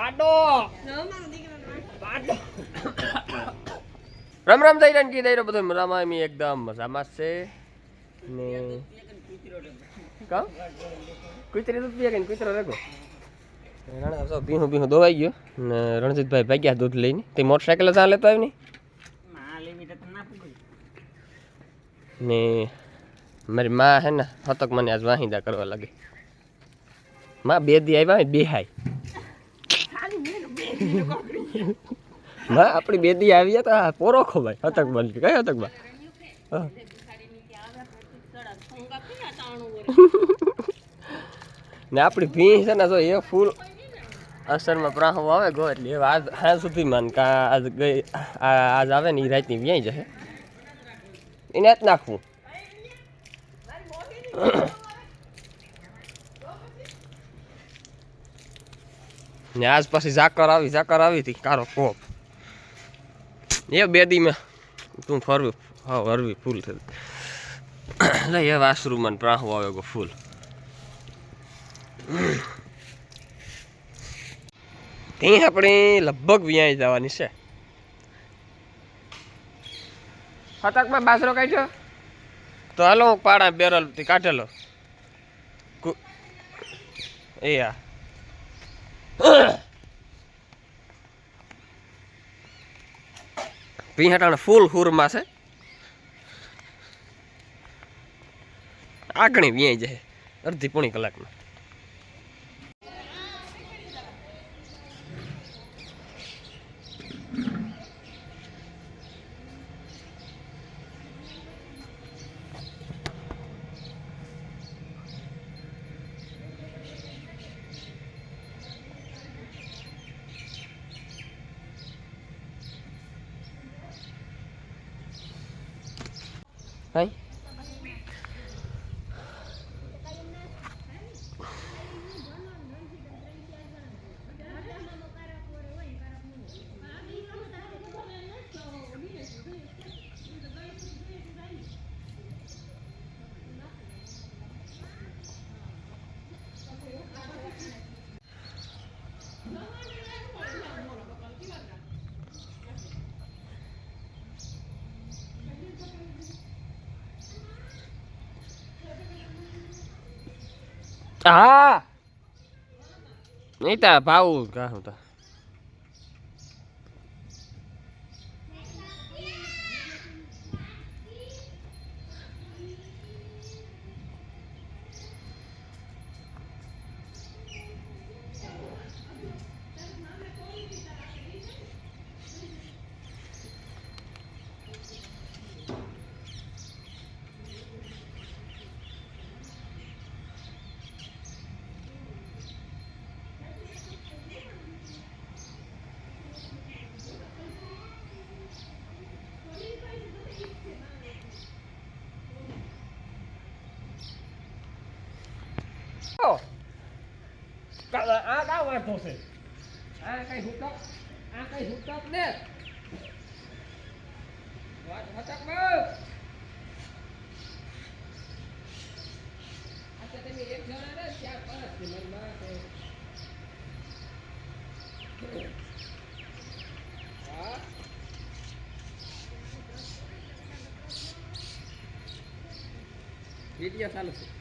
પાડો. પાડો. રામ રામ થઈ રહ્યા દઈ મજામાં એમ એકદમ મજામાં છે. ને કા? કુતરી દૂધ પીએ કે કુતરો રેગો રાણા તો ભીહું ભીહું દોવાઈ ગયો. ને રણજીતભાઈ ભાગ્યા દૂધ લઈને. તે મોટરસાઇકલ ચા લેતો આવી ના મારી માં હે ને, હતક મને આજ વાહિંદા કરવા લાગે. માં બે દી આવ્યા બે હાય માં આપણી બેદી આવી આવી તો આ પોરો ખોવાય હતક બની કઈ હતક બા? ને આપણી ભીં છે ને જો એ ફૂલ અસરમાં પ્રાહો આવે ગો, એટલે આજ હા સુધી માન કા આજ ગઈ આજ આવે ને એ રાતની વ્યાઈ જશે. એને જ નાખવું. ને આજ પછી ઝાકર આવી ઝાકર આવી હતી કારો કોપ એ બે દી મેં તું ફરવી હા હરવી ફૂલ થઈ લઈ એ આશરૂમાં પ્રાહો આવે ગો ફૂલ. ત્યાં આપણે લગભગ વ્યાય જવાની છે. ફતકમાં બાસરો કાઢ્યો? તો હાલો હું પાડા બેરલથી કાઢેલો એ આ. પીહટાણ ફૂલ હુરમાં છે. આગણી વ્યાય જાય. અડધી પોણી કલાકમાં. હા. નહીં તા ભાવ કા તા આ કા વાંધો છે આ કઈ હુકક આ કઈ હુકક ને વાત હતક અચ્છા તમે એક જણા ને ચાર પાંચથી મારી ચાલુ છે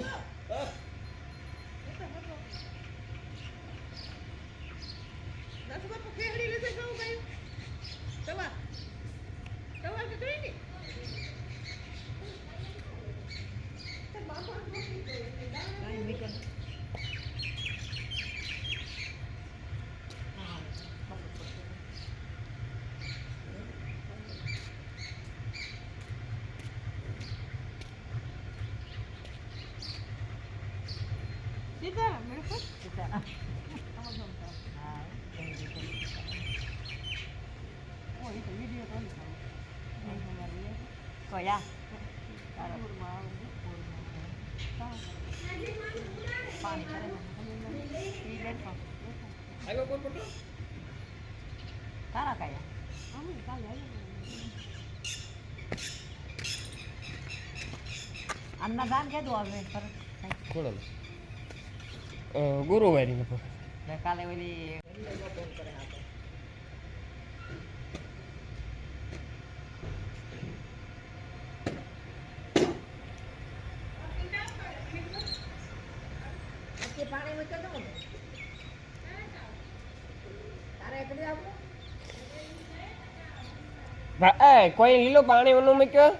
Huh? હા વીડિયો ચાલુ છે કયા પાણી આવ્યો કોણ પટો તારા કયા અન્નદાન કીધું હવે ગુરુવારી કાલે ઓલી કોઈ લીલો પાણી ઓનું મૂક્યો?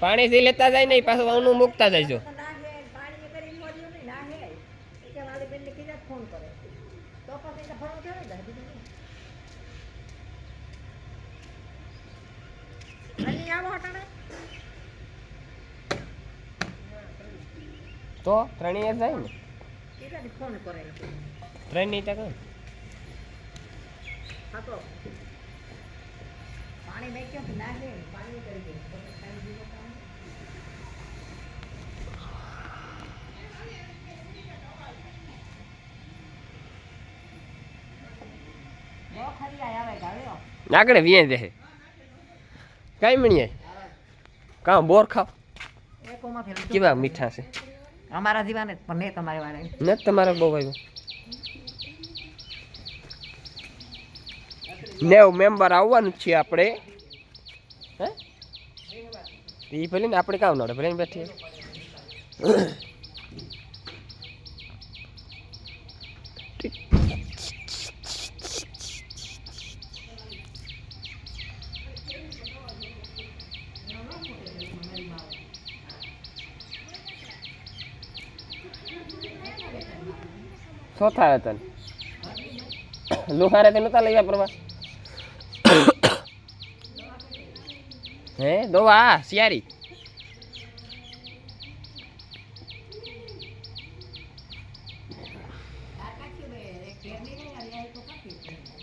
પાણી થી લેતા જાય નહીં પાછું ઓનું મૂકતા તો ત્રણેય જાય ને. ફોન કરે ત્રણ નહીં ટકા પાણી મેક્યો કે ના લે પાણી કરી દે. આગળ કઈ મણીએ કાં બોર ખાવ? કેવા મીઠા છે? અમારા જીવાને પણ નહીં તમારે વાળે. ને તમારે બહુ આવ્યો. નેવ મેમ્બર આવવાનું છે આપણે. હે? એ ભલે ને આપણે કામ નડે ભલે બેઠીએ. ચોથા હતા લુહારે તે નતા લઈ ગયા પ્રવાસ? હે દોવા સિયારી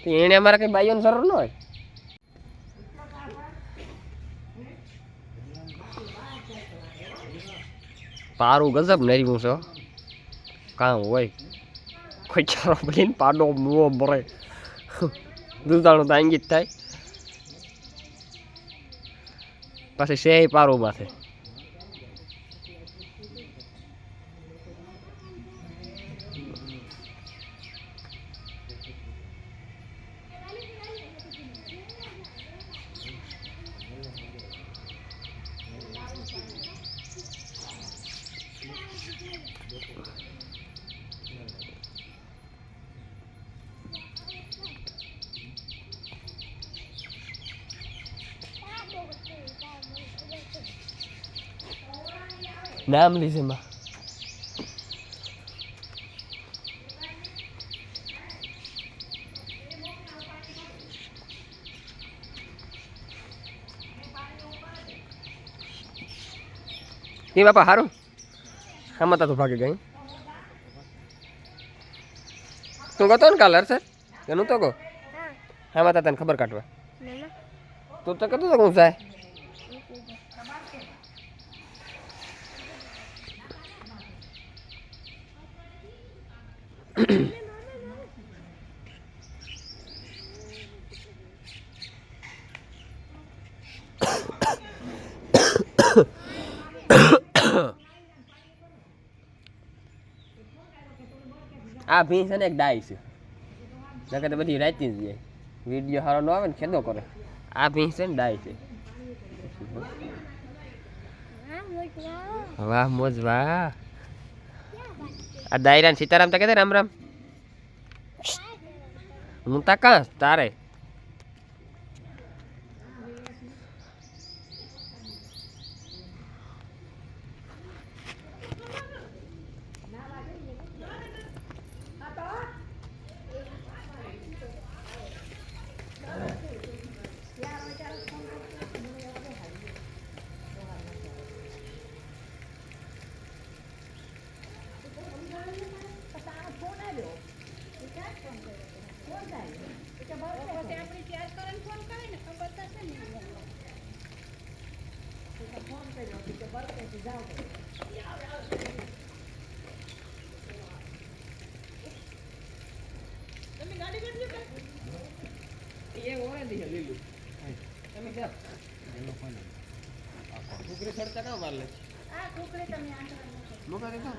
તો એને અમારા કઈ બાઈઓની જરૂર ન હોય? પારું ગજબ નર્યું છે. કામ હોય? ચારો બનીને પાડો મુવો મરે દૂધાણું તો આંગી જ થાય. પછી સે પારું માથે. નામ લીધે માં એ બાપા હારું આમાં તા તો ભાગી ગઈ તું ગતો ને કાલર સર એનું તો કહો આમાં તા તને ખબર કાઢવા તું તો કતું તો હું સાહેબ આ ભીંસ છે ને એક ડાય છે. નકર તો બધી રાતી જ જાય વીડિયો સારો ન આવે ને ખેદો કરે. આ ભીંસ છે ને ડાય છે. વાહ, મોજ, વાહ. આ દાયરા સીતારામ તકે રામ રામ? હું તા કાં તારે?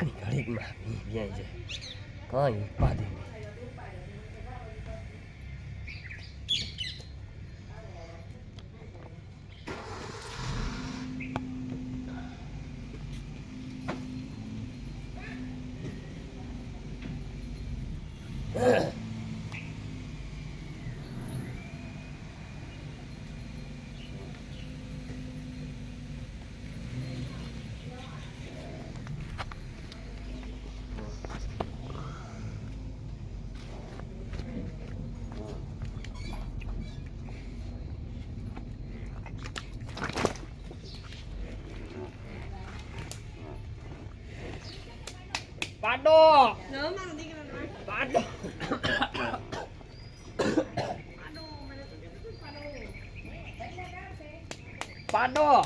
આખરી ઘડીકમાં વી વ્યાય જાય કઈ ઉપાધિ નહીં પાડો પાડો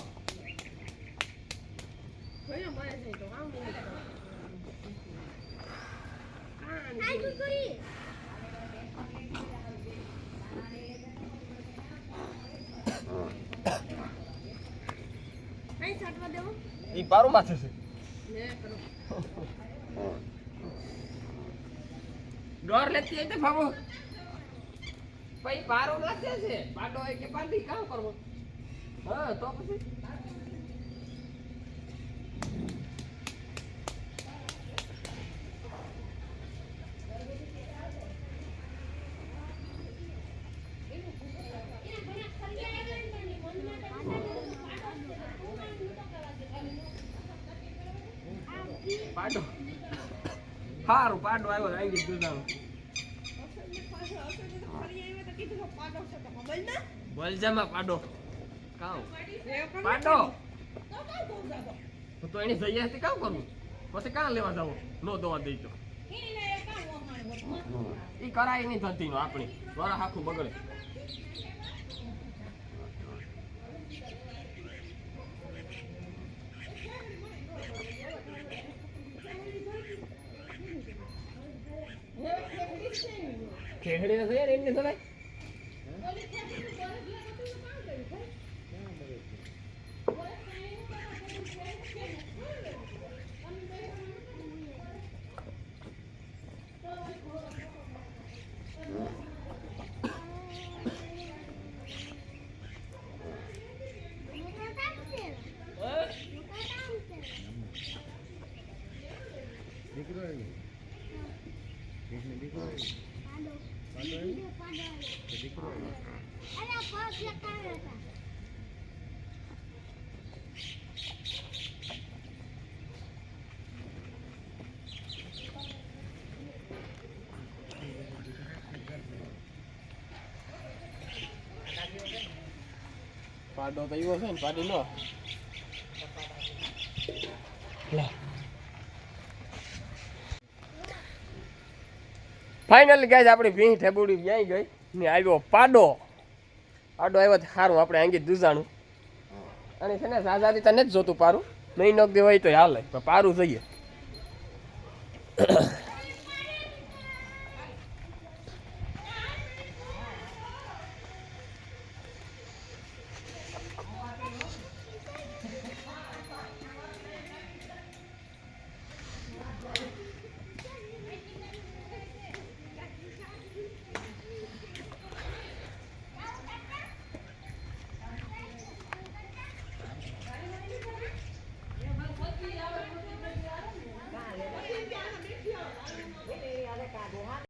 પારું માથે છે ડોર લેતી હોય તો ભાગો. પછી પારો નાખે છે. પાડો હોય કે પાડી કામ કરવો. હા, તો પછી? પાડો સારું પાડો આવ્યો આવી ગયું દુધાણું બલજામાં પાડો. કાવ. પાડો. તો એની જઈએ હતી કામ કરવું પછી કાં લેવા જાવ નો દવા દઈ તો. ઈ કરાય નહીં થતી નો આપણી. વરા આખું બગડે. ખેહડી નથી યાર એમની થવાય પાડો તો એવો છે ને પાડી નો ફાઇનલી ગાય આપણી ભીંગ ઠેબુડી ક્યાંય ગઈ ને આવ્યો પાડો. પાડો આવ્યો તો સારું આપણે આંગી દુજાણું અને છે ને સાજારી તને જ જોતું પારું. નહીં નોક હોય તો હાલે પારું જઈએ.